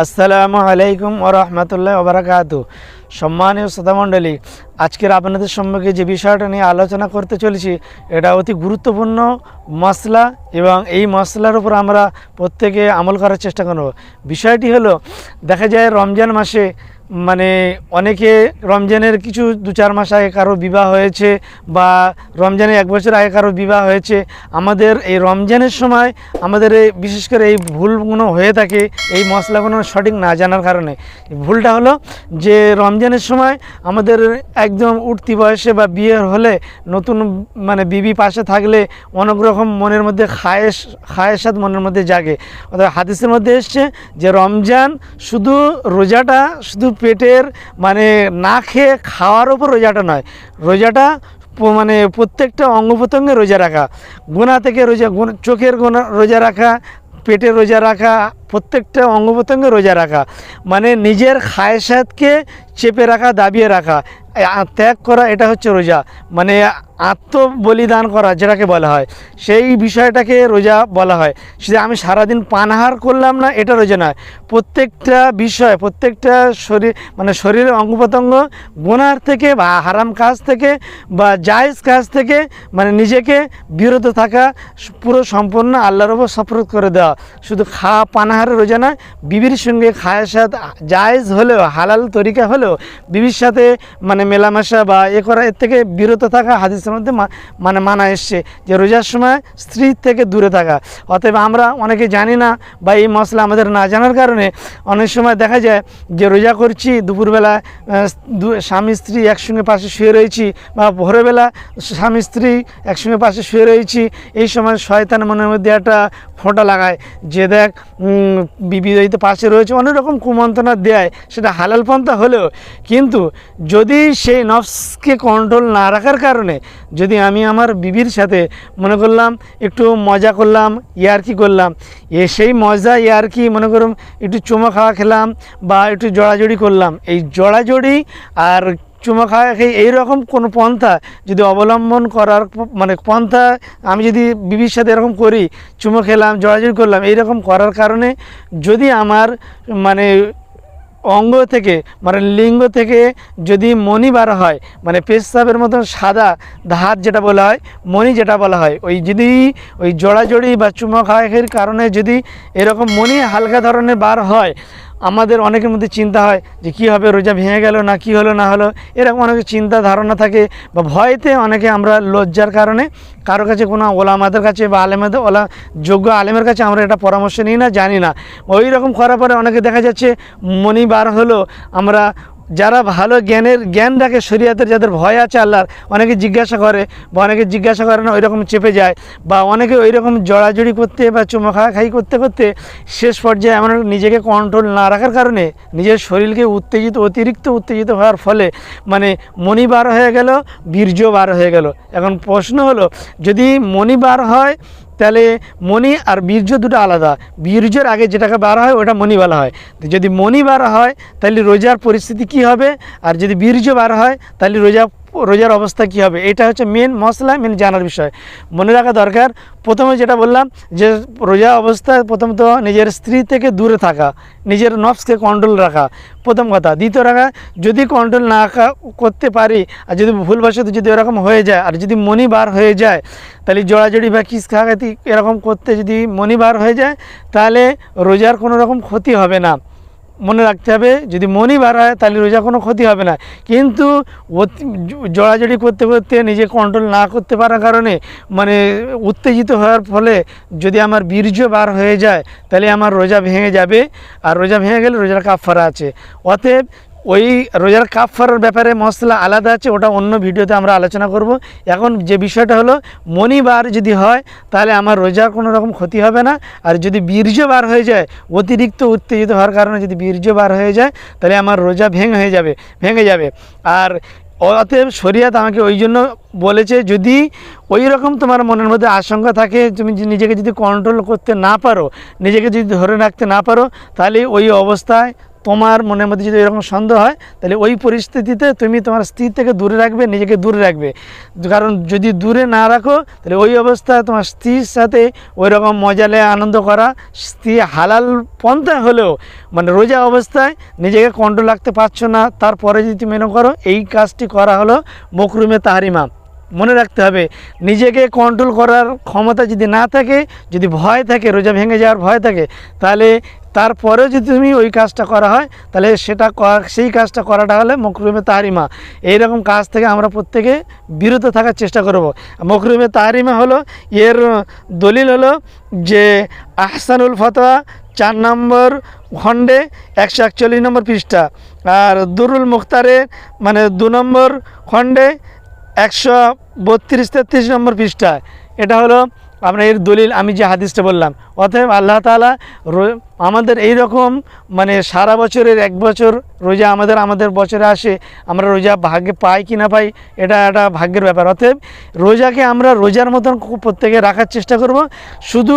আসসালামু আলাইকুম ও রহমতুল্লাহ ওবরাকাতু সম্মানীয় শ্রোতামণ্ডলী আজকের আপনাদের সম্পর্কে যে বিষয়টা নিয়ে আলোচনা করতে চলেছি, এটা অতি গুরুত্বপূর্ণ মশলা এবং এই মশলার উপর আমরা প্রত্যেকে আমল করার চেষ্টা করব। বিষয়টি হলো, দেখা যায় রমজান মাসে মানে অনেকে রমজানের কিছু দু চার মাস আগে কারও বিবাহ হয়েছে বা রমজানের এক বছর আগে কারও বিবাহ হয়েছে, আমাদের এই রমজানের সময় আমাদের এই বিশেষ করে এই ভুলগুলো হয়ে থাকে, এই মশলাগুলো সঠিক না জানার কারণে। ভুলটা হলো যে রমজানের সময় আমাদের একদম উঠতি বয়সে বা বিয়ে হলে নতুন মানে বিবি পাশে থাকলে অনেক রকম মনের মধ্যে খায়েস খায়েসাত মনের মধ্যে জাগে। অর্থাৎ হাদিসের মধ্যে এসছে যে রমজান শুধু রোজাটা শুধু পেটের মানে না খেয়ে খাওয়ার ওপর রোজাটা নয়। রোজাটা মানে প্রত্যেকটা অঙ্গ প্রত্যঙ্গে রোজা রাখা। গোনা থেকে রোজা চোখের গোনা রোজা রাখা পেটে রোজা রাখা প্রত্যেকটা অঙ্গ প্রত্যঙ্গে রোজা রাখা। মানে নিজের খায়সাতকে চেপে রাখা, দাবিয়ে রাখা। ত্যাগ করা, এটা হচ্ছে রোজা। মানে আত্মবলিদান করা, যেটাকে বলা হয়। সেই বিষয়টাকে রোজা বলা হয়। শুধু আমি সারাদিন পানাহার করলাম না, এটা রোজা নয়। প্রত্যেকটা বিষয়, প্রত্যেকটা শরীর মানে শরীরের অঙ্গ প্রত্যঙ্গ গোনার থেকে বা হারাম কাজ থেকে বা জায়েজ কাজ থেকে মানে নিজেকে বিরত থাকা, পুরো সম্পূর্ণ আল্লাহর ওপর সফরত করে দেওয়া। শুধু খা পানাহারে রোজা নয় বিবির সঙ্গে খায়ের সাথে জায়েজ হলেও, হালাল তরিকা হলেও, বিবির সাথে মানে মেলামেশা বা এ করা, এর থেকে বিরত থাকা হাদিসের মধ্যে মানে মানা এসছে যে রোজার সময় স্ত্রীর থেকে দূরে থাকা। অতএব আমরা অনেকে জানি না বা এই মশলা আমাদের না জানার কারণে অনেক সময় দেখা যায় যে রোজা করছি, দুপুরবেলা স্বামী, স্ত্রী একসঙ্গে পাশে শুয়ে রয়েছি বা ভোরবেলা স্বামী, স্ত্রী একসঙ্গে পাশে শুয়ে রয়েছি, এই সময় শয়তান মনের মধ্যে একটা ফোঁটা লাগায় যে দেখ উম, বিবি তো পাশে রয়েছে অনেক রকম কুমন্ত্রণা দেয় সেটা হালাল পন্থা হলেও। কিন্তু যদি সেই নফসকে কন্ট্রোল না রাখার কারণে যদি আমি আমার বিবির সাথে মনে করলাম একটু মজা করলাম ইয়ারকি করলাম এ সেই মজা ইয়ারকি মনে করুন একটু চুমো খাওয়া খেলাম বা একটু জড়াজড়ি করলাম এই জড়াজড়ি আর চুমো খাওয়া খেয়ে এইরকম কোনো পন্থা যদি অবলম্বন করার মানে পন্থা আমি যদি বিবির সাথে এরকম করি, চুমো খেলাম জড়াজড়ি করলাম, এইরকম করার কারণে যদি আমার মানে অঙ্গ থেকে মানে লিঙ্গ থেকে যদি মণি বার হয় মানে পেশাবের মতন সাদা ধাত যেটা বলা হয়, মণি যেটা বলা হয়, ওই যদি ওই জড়াজড়ি বা চুমা খাওয়াখের কারণে যদি এরকম মণি হালকা ধরনের বার হয় আমাদের অনেকের মধ্যে চিন্তা হয় যে কী হবে, রোজা ভেঙে গেল না, কি হলো, না হলো, এরকম অনেক চিন্তা ধারণা থাকে বা ভয়তে অনেকে আমরা লজ্জার কারণে কারও কাছে কোনো ওলামাদের কাছে বা আলেমাদের, ওলা যোগ্য আলেমের কাছে আমরা এটা পরামর্শ নিই না, জানি না। ওই রকম করার পরে অনেকে দেখা যাচ্ছে মনি বার হলো, আমরা যারা ভালো জ্ঞানের, জ্ঞান রাখে শরীয়তের, যাদের ভয় আছে আল্লাহর, অনেকে জিজ্ঞাসা করে, বা অনেকে জিজ্ঞাসা করে না ওই রকম চেপে যায়, বা অনেকে ওই রকম জড়াজড়ি করতে বা চুমা খাই করতে করতে শেষ পর্যায়ে এমন নিজেকে কন্ট্রোল না রাখার কারণে নিজের শরীরকে উত্তেজিত, অতিরিক্ত উত্তেজিত হওয়ার ফলে মানে মনি বার হয়ে গেল, বীর্য বার হয়ে গেল। এখন প্রশ্ন হলো, যদি মনি বার হয় তাহলে মণি আর বীর্য দুটো আলাদা। বীর্যের আগে যেটাকে বার হয়, ওটা মণি বলা হয়। যদি মণি বার হয়, তাহলে রোজার পরিস্থিতি কি হবে? আর যদি বীর্য বার হয়, তাহলে রোজা রোজার অবস্থা কি হবে? এটা হচ্ছে মেন মশলা মেন জানার বিষয়। মনে রাখা দরকার, প্রথমে যেটা বললাম যে রোজা অবস্থায় প্রথমত নিজের স্ত্রী থেকে দূরে থাকা, নিজের নফসকে কন্ট্রোল রাখা, প্রথম কথা। দ্বিতীয় রাখা, যদি কন্ট্রোল না করতে পারি, আর যদি ভুলবশত যদি এরকম হয়ে যায়, আর যদি মনি বার হয়ে যায়, তাহলে জড়াজড়ি বা কিস খাগাতি এরকম করতে যদি মনি বার হয়ে যায়, তাহলে রোজার কোনো রকম ক্ষতি হবে না। মনে রাখতে হবে, যদি মনই বাড়ায় তাহলে রোজা কোনো ক্ষতি হবে না। কিন্তু জড়াজড়ি করতে করতে নিজে কন্ট্রোল না করতে পারার কারণে মানে উত্তেজিত হওয়ার ফলে যদি আমার বীর্য বার হয়ে যায়, তাহলে আমার রোজা ভেঙে যাবে। আর রোজা ভেঙে গেলে রোজার কাফারা আছে। অতএব ওই রোজার কাফারার ব্যাপারে মশলা আলাদা আছে, ওটা অন্য ভিডিওতে আমরা আলোচনা করব। এখন যে বিষয়টা হলো মনিবার যদি হয়, তাহলে আমার রোজার কোনো রকম ক্ষতি হবে না। আর যদি বীর্য বার হয়ে যায়, অতিরিক্ত উত্তেজিত হওয়ার কারণে যদি বীর্য বার হয়ে যায়, তাহলে আমার রোজা ভেঙে হয়ে যাবে, ভেঙে যাবে। আর অতএব শরিয়াত আমাকে ওই জন্য বলেছে, যদি ওই রকম তোমার মনের মধ্যে আশঙ্কা থাকে, তুমি নিজেকে যদি কন্ট্রোল করতে না পারো, নিজেকে যদি ধরে রাখতে না পারো, তাহলে ওই অবস্থায় তোমার মনের মধ্যে যদি এরকম সন্দেহ হয়, তাহলে ওই পরিস্থিতিতে তুমি তোমার স্ত্রী থেকে দূরে রাখবে, নিজেকে দূরে রাখবে। কারণ যদি দূরে না রাখো, তাহলে ওই অবস্থায় তোমার স্ত্রীর সাথে ওই রকম মজালে আনন্দ করা, স্ত্রী হালাল পন্থা হলেও মানে রোজা অবস্থায় নিজেকে কন্ট্রোল রাখতে পারছ না, তারপরে যদি তুমি মেনে করো, এই কাজটি করা হলো মকরুমে তাহারিমা। মনে রাখতে হবে, নিজেকে কন্ট্রোল করার ক্ষমতা যদি না থাকে, যদি ভয় থাকে, রোজা ভেঙে যাওয়ার ভয় থাকে, তাহলে তারপরেও যদি তুমি ওই কাজটা করা হয়, তাহলে সেটা সেই কাজটা করাটা হলে মকরুমে তাহারিমা এইরকম কাজ থেকে আমরা প্রত্যেকে বিরত থাকার চেষ্টা করব। মকরুমে তাহারিমা হলো, এর দলিল হলো যে আহসানুল ফতোয়া চার নম্বর খণ্ডে একশো একচল্লিশ নম্বর পৃষ্ঠা, আর দুরুল মুখতারের মানে দু নম্বর খণ্ডে একশো বত্রিশ তেত্রিশ নম্বর পৃষ্ঠা। এটা হলো আপনার এর দলিল, আমি যে হাদিসটা বললাম অতএব আল্লাহ তালা আমাদের এই রকম মানে সারা বছরের এক বছর রোজা আমাদের আমাদের বছরে আসে, আমরা রোজা ভাগ্যে পাই কি না পাই, এটা একটা ভাগ্যের ব্যাপার। অতএব রোজাকে আমরা রোজার মতন প্রত্যেকে রাখার চেষ্টা করব। শুধু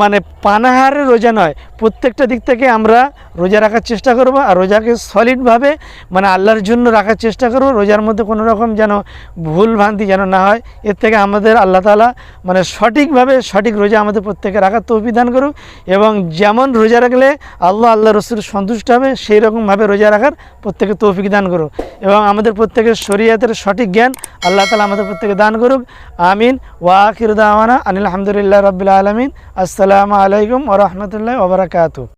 মানে পানাহারে রোজা নয়, প্রত্যেকটা দিক থেকে আমরা রোজা রাখার চেষ্টা করব আর রোজাকে সলিডভাবে মানে আল্লাহর জন্য রাখার চেষ্টা করব। রোজার মধ্যে কোনো রকম যেন ভুল ভ্রান্তি যেন না হয়, এর থেকে আমাদের আল্লাহ তালা মানে সঠিকভাবে সঠিক রোজা আমাদের প্রত্যেকে রাখার তৌফিক দান করুক এবং যেমন রোজা রাখলে আল্লাহ আল্লাহ রসুল সন্তুষ্ট হবে, সেই রকমভাবে রোজা রাখার প্রত্যেকে তৌফিক দান করুক। এবং আমাদের প্রত্যেকের শরীয়তের সঠিক জ্ঞান আল্লাহ তালা আমাদের প্রত্যেকে দান করুক। আমিন। ওয়াকির আনিল আলহামদুলিল্লাহ রবিল আলমিন। আসসালামু আলাইকুম ওরহমতুল্লাহ ওবরাকাতু